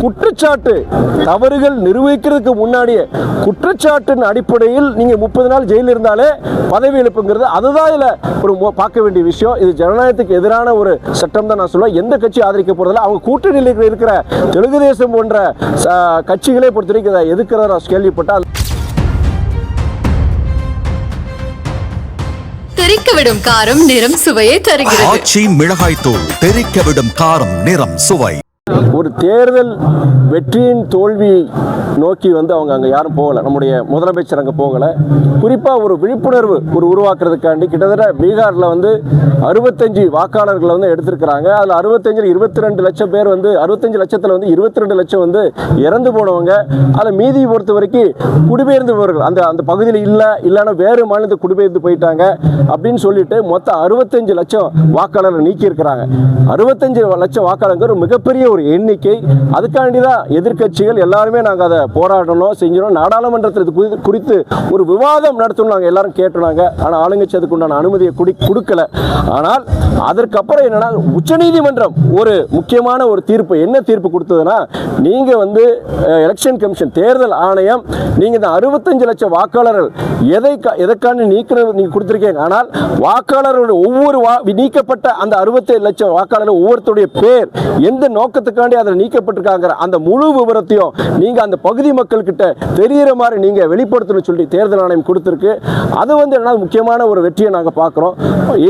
குற்றச்சாட்டு தவறுகள் நிரூபிக்கிறதுக்கு முன்னாடியே குற்றச்சாட்டின் அடிப்படையில் நீங்க முப்பது நாள் ஜெயிலில் இருந்தாலே பதவி இழப்புங்கிறது அதுதான் இதுல ஒரு பார்க்க வேண்டிய விஷயம். இது ஜனநாயகத்துக்கு எதிரான ஒரு சட்டம் தான் நான் சொல்லுவேன் எந்த கட்சி ஆதரிக்க போறதில்ல. அவங்க கூட்டணியில் இருக்கிற- தெலுங்கு தேசம் போன்ற கட்சிகளே பொறுத்த வரைக்கும் இதை எதிர்க்கிறத நான் கேள்விப்பட்டேன் தெறிக்க விடும் காரம் நிறம் சுவையை தருகிறது. ஆச்சி மிளகாய் தூள் தெறிக்க விடும் காரம் நிறம் சுவை. ஒரு தேர்தல் வெற்றியின் தோல்வியை நோக்கி வந்து அவங்க அங்கே யாரும் போகலை. நம்முடைய முதலமைச்சர் அங்கே போகலை. குறிப்பாக ஒரு விழிப்புணர்வு ஒரு உருவாக்குறதுக்காண்டி கிட்டத்தட்ட பீகாரில் வந்து அறுபத்தஞ்சு வாக்காளர்களை வந்து எடுத்திருக்கிறாங்க. அதில் அறுபத்தஞ்சில் இருபத்தி ரெண்டு லட்சம் பேர் வந்து அறுபத்தஞ்சு லட்சத்தில் வந்து இருபத்தி ரெண்டு லட்சம் வந்து இறந்து போனவங்க. அதில் மீதி பொறுத்த வரைக்கும் குடிபெயர்ந்தவர்கள் அந்த அந்த பகுதியில் இல்லை இல்லைன்னா வேறு மாநிலத்துக்கு குடிபெயர்ந்து போயிட்டாங்க அப்படின்னு சொல்லிட்டு மொத்தம் அறுபத்தஞ்சு லட்சம் வாக்காளர்கள் நீக்கியிருக்கிறாங்க. அறுபத்தஞ்சு லட்சம் வாக்காளர்கள் மிகப்பெரிய ஒரு எண்ணிக்கை. அதுக்காண்டி தான் எதிர்க்கட்சிகள் எல்லாருமே நாங்கள் அதை போராடணும் செஞ்சிடும் நாடாளுமன்றத்தில் இது குறித்து- ஒரு விவாதம் நடத்தணும் நாங்கள் எல்லாரும் கேட்டோனாங்க ஆனால் ஆளுங்கட்சி அதுக்கு உண்டான அனுமதியை குடி கொடுக்கல. ஆனால் அதற்கப்புறம் என்னென்னா உச்சநீதிமன்றம் ஒரு முக்கியமான ஒரு தீர்ப்பு. என்ன தீர்ப்பு கொடுத்ததுன்னா நீங்கள் வந்து எலெக்ஷன் கமிஷன் தேர்தல் ஆணையம் நீங்கள் இந்த அறுபத்தஞ்சு லட்சம் வாக்காளர்கள் எதை எதற்கான நீக்கிறது நீங்கள் கொடுத்துருக்கீங்க. ஆனால் வாக்காளர்களுடைய ஒவ்வொரு வா நீக்கப்பட்ட அந்த அறுபத்தேழு லட்சம் வாக்காளர்கள் ஒவ்வொருத்தருடைய பேர் எந்த நோக்கத்துக்காண்டி அதில் நீக்கப்பட்டிருக்காங்கிற அந்த முழு விவரத்தையும் நீங்கள் அந்த பகுதி பகுதி மக்கள்கிட்ட தெரிகிற மாதிரி நீங்கள் வெளிப்படுத்தணும்னு சொல்லி தேர்தல் ஆணையம் கொடுத்துருக்கு. அது வந்து என்ன முக்கியமான ஒரு வெற்றியை நாங்கள் பார்க்குறோம்.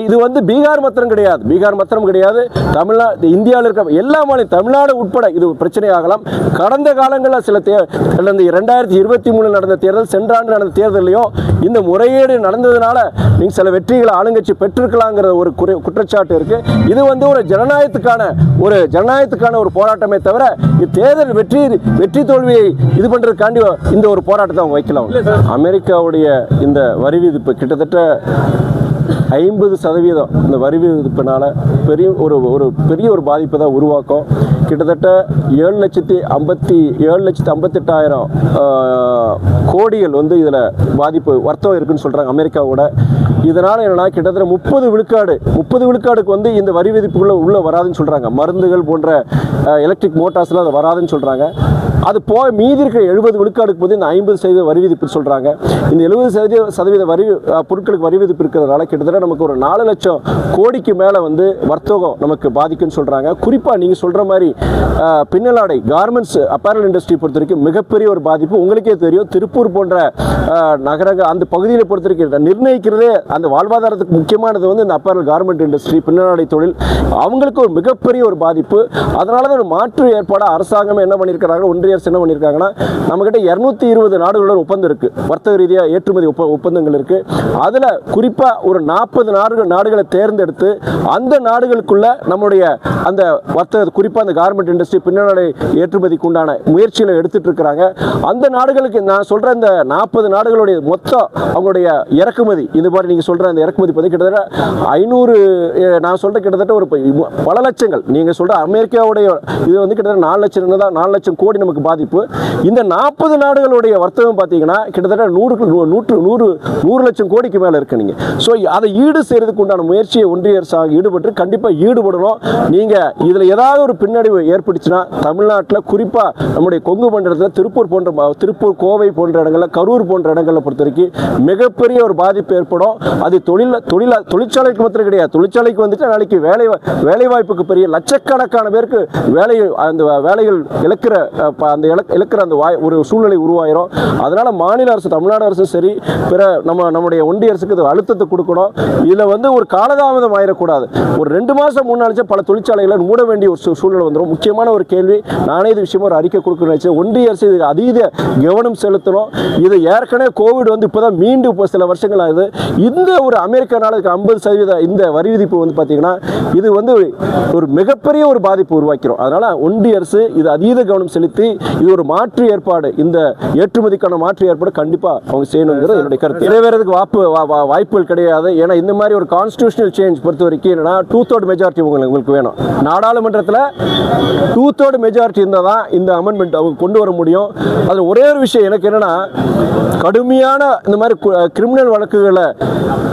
இது வந்து பீகார் மாத்திரம் கிடையாது. பீகார் மாத்திரம் கிடையாது. தமிழ்நாடு இந்தியாவில் இருக்க எல்லா மாநிலம் தமிழ்நாடு உட்பட இது ஒரு பிரச்சனையாகலாம் கடந்த காலங்களில் சில தே இந்த ரெண்டாயிரத்தி இருபத்தி மூணு நடந்த தேர்தல் சென்ற ஆண்டு நடந்த தேர்தலையும் இந்த முறையீடு நடந்ததுனால நீங்கள் சில வெற்றிகளை ஆளுங்கட்சி பெற்றிருக்கலாங்கிற ஒரு குறை குற்றச்சாட்டு இருக்கு. இது வந்து ஒரு ஜனநாயகத்துக்கான ஒரு ஜனநாயகத்துக்கான ஒரு போராட்டமே தவிர இது தேர்தல் வெற்றி வெற்றி தோல்வியை இது பண்றதுக்காண்டி இந்த ஒரு போராட்டத்தை அவங்க வைக்கலாம். அமெரிக்காவுடைய இந்த வரி விதிப்பு கிட்டத்தட்ட ஐம்பது சதவீதம் இந்த வரி விதிப்பினால பெரிய ஒரு ஒரு பெரிய ஒரு பாதிப்பை தான் உருவாக்கும். கிட்டத்தட்ட ஏழு லட்சத்தி ஐம்பத்தி ஏழு லட்சத்தி ஐம்பத்தெட்டாயிரம் கோடிகள் வந்து இதில் பாதிப்பு வர்த்தகம் இருக்குன்னு சொல்கிறாங்க அமெரிக்காவோட. இதனால் என்னன்னா கிட்டத்தட்ட முப்பது விழுக்காடு முப்பது விழுக்காடுக்கு வந்து இந்த வரி விதிப்புக்குள்ளே உள்ளே வராதுன்னு சொல்கிறாங்க மருந்துகள் போன்ற எலக்ட்ரிக் மோட்டார்ஸ்லாம் அது வராதுன்னு சொல்கிறாங்க அது போக மீதி இருக்கிற எழுபது விழுக்காடுக்கு போது இந்த ஐம்பது சதவீத வரி விதிப்பு சொல்கிறாங்க இந்த எழுபது சதவீத சதவீத வரி பொருட்களுக்கு வரி விதிப்பு இருக்கிறதுனால கிட்டத்தட்ட நமக்கு ஒரு நாலு லட்சம் கோடிக்கு மேலே வந்து வர்த்தகம் நமக்கு பாதிக்குன்னு சொல்கிறாங்க குறிப்பாக நீங்கள் சொல்கிற மாதிரி பின்னலாடை கார்மெண்ட்ஸ் அப்பேரல் இண்டஸ்ட்ரி பொறுத்த வரைக்கும் மிகப்பெரிய ஒரு பாதிப்பு. உங்களுக்கே தெரியும் திருப்பூர் போன்ற நகரங்கள் அந்த பகுதியில் பொறுத்த வரைக்கும் நிர்ணயிக்கிறதே அந்த வாழ்வாதாரத்துக்கு முக்கியமானது வந்து இந்த அப்பேரல் கார்மெண்ட் இண்டஸ்ட்ரி பின்னலாடை தொழில். அவங்களுக்கு ஒரு மிகப்பெரிய ஒரு பாதிப்பு. அதனால தான் ஒரு மாற்று ஏற்பாடாக அரசாங்கம் என்ன பண்ணியிருக்கிறாங்க? ஒன்று அரசு என்ன பண்ணியிருக்காங்கன்னா நம்மக்கிட்ட இரநூத்தி இருபது நாடுகளோட ஒப்பந்தம் இருக்குது வர்த்தக ரீதியாக ஏற்றுமதி ஒப்ப ஒப்பந்தங்கள் இருக்குது அதில் குறிப்பாக ஒரு நாற்பது நாடுகள் நாடுகளை தேர்ந்தெடுத்து அந்த நாடுகளுக்குள்ள நம்முடைய அந்த வர்த்தக குறிப்பாக அந்த கார்மெண்ட் இண்டஸ்ட்ரி பின்னணி ஏற்றுமதிக்கு உண்டான முயற்சிகளை எடுத்துட்டு இருக்கிறாங்க. அந்த நாடுகளுக்கு நான் சொல்கிற இந்த நாற்பது நாடுகளுடைய மொத்தம் அவங்களுடைய இறக்குமதி இது மாதிரி நீங்கள் சொல்கிற அந்த இறக்குமதி பற்றி கிட்டத்தட்ட ஐநூறு நான் சொல்கிற கிட்டத்தட்ட ஒரு பல லட்சங்கள். நீங்கள் சொல்கிற அமெரிக்காவுடைய இது வந்து கிட்டத்தட்ட நாலு லட்சம் தான் நாலு லட்சம் கோடி நமக்கு பாதிப்பு. இந்த நாற்பது நாடுகளுடைய வர்த்தகம் பார்த்தீங்கன்னா கிட்டத்தட்ட நூறு நூற்று நூறு நூறு லட்சம் கோடிக்கு மேலே இருக்கு நீங்கள் ஸோ அதை ஈடு செய்கிறதுக்கு உண்டான முயற்சியை ஒன்றிய அரசாங்கம் ஈடுபட்டு கண்டிப்பாக ஈடுபடணும். நீங்கள் இதில் ஏதாவது ஒரு பின்னடைவு ஏற்பட்டுச்சுன்னா தமிழ்நாட்டில் குறிப்பாக நம்முடைய கொங்கு மண்டலத்தில் திருப்பூர் போன்ற திருப்பூர் கோவை போன்ற இடங்களில் கரூர் போன்ற இடங்களை பொறுத்த வரைக்கும் மிகப்பெரிய ஒரு பாதிப்பு ஏற்படும். அது தொழில் தொழில தொழிற்சாலைக்கு மாத்திரம் கிடையாது. தொழிற்சாலைக்கு வந்துட்டு நாளைக்கு வேலை வேலை வாய்ப்புக்கு பெரிய லட்சக்கணக்கான பேருக்கு வேலை அந்த வேலைகள் இழக்கிற ப- அந்த இழக் இழக்கிற அந்த வாய் ஒரு சூழ்நிலை உருவாயிரும். அதனால் மாநில அரசு தமிழ்நாடு அரசும் சரி பிற நம்ம நம்முடைய ஒன்றிய அரசுக்கு இது அழுத்தத்தை கொடுக்கணும். இதில் வந்து ஒரு காலதாமதம் ஆயிடக்கூடாது ஒரு ரெண்டு மாதம் முன்னாடிச்சா பல தொழிற்சாலைகளை மூட வேண்டிய ஒரு சூ- சூழ்நிலை வந்துடும் முக்கியமான ஒரு கேள்வி நானே இது விஷயமா ஒரு அறிக்கை கொடுக்கணும்னு நினைச்சேன். ஒன்றிய அரசு இதுக்கு அதீத கவனம் செலுத்தணும். இது ஏற்கனவே கோவிட் வந்து இப்போ தான் மீண்டும் இப்போ சில வருஷங்கள் ஆகுது. இந்த ஒரு அமெரிக்கனால இருக்க ஐம்பது சதவீத இந்த வரி விதிப்பு வந்து பார்த்தீங்கன்னா இது வந்து ஒரு மிகப்பெரிய ஒரு பாதிப்பு உருவாக்கிறோம் அதனால் ஒன்றிய அரசு இது அதீத கவனம் செலுத்தி இது ஒரு மாற்று ஏற்பாடு. இந்த ஏற்றுமதிக்கான மாற்று ஏற்பாடு கண்டிப்பா அவங்க செய்யணுங்கிறது என்னுடைய கருத்து. நிறைவேறதுக்கு வாய்ப்பு வாய்ப்புகள் கிடையாது. ஏன்னா இந்த மாதிரி ஒரு கான்ஸ்டியூஷனல் சேஞ்ச் பொறுத்த வரைக்கும் என்னன்னா டூ தேர்ட் மெஜாரிட்டி உங்களுக்கு உங்களுக்கு வேணும். நாடாளுமன்றத்தில் டூ தேர்ட் மெஜாரிட்டி இருந்தால் தான் இந்த அமெண்ட்மெண்ட் அவங்க கொண்டு வர முடியும். அதில் ஒரே ஒரு விஷயம் எனக்கு என்னன்னா கடுமையான இந்த மாதிரி கிரிமினல் வழக்குகளை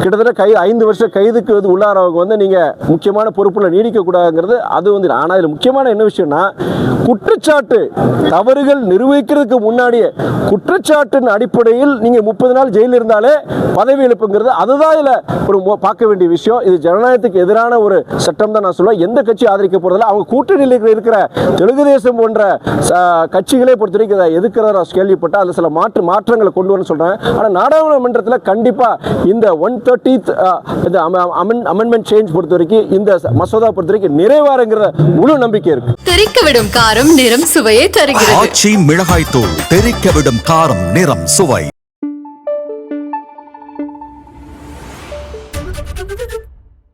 கிட்டத்தட்ட கை ஐந்து வருஷம் கைதுக்கு வந்து உள்ளாரவங்க வந்து நீங்கள் முக்கியமான பொறுப்பில் நீடிக்கக்கூடாதுங்கிறது அது வந்து ஆனால் இதில் முக்கியமான என்ன விஷயம்னா குற்றச்சாட்டு தவறுகள் நிரூபிக்கிறதுக்கு முன்னாடியே குற்றச்சாட்டின் அடிப்படையில் நீங்கள் முப்பது நாள் ஜெயிலில் இருந்தாலே பதவி இழப்புங்கிறது அதுதான் இதில் ஒரு பார்க்க வேண்டிய விஷயம். இது ஜனநாயகத்துக்கு எதிரான ஒரு சட்டம் தான் நான் சொல்லுவேன். எந்த கட்சி ஆதரிக்க போறதில்ல. அவங்க கூட்டணியில் இருக்கிற- இருக்கிற தெலுங்கு தேசம் போன்ற கட்சிகளை கட்சிகளே பொறுத்த வரைக்கும் இதை எதிர்க்கிறத கேள்விப்பட்டால் அதில் சில மாற்று மாற்றங்களை கொண்டு வரணும்னு சொல்கிறேன் ஆனால் நாடாளுமன்றத்தில் கண்டிப்பாக இந்த ஒன் தேர்ட்டி இந்த அமெண்ட்மெண்ட் சேஞ்ச் பொறுத்த வரைக்கும் இந்த மசோதா பொறுத்த வரைக்கும் நிறைவாருங்கிற முழு நம்பிக்கை இருக்கு. தெரிக்க விடும் காரம் நிறம் சுவையை தருகிறது. ஆச்சி மிளகாய் தூள் தெறிக்க விடும் காரம் நிறம் சுவை.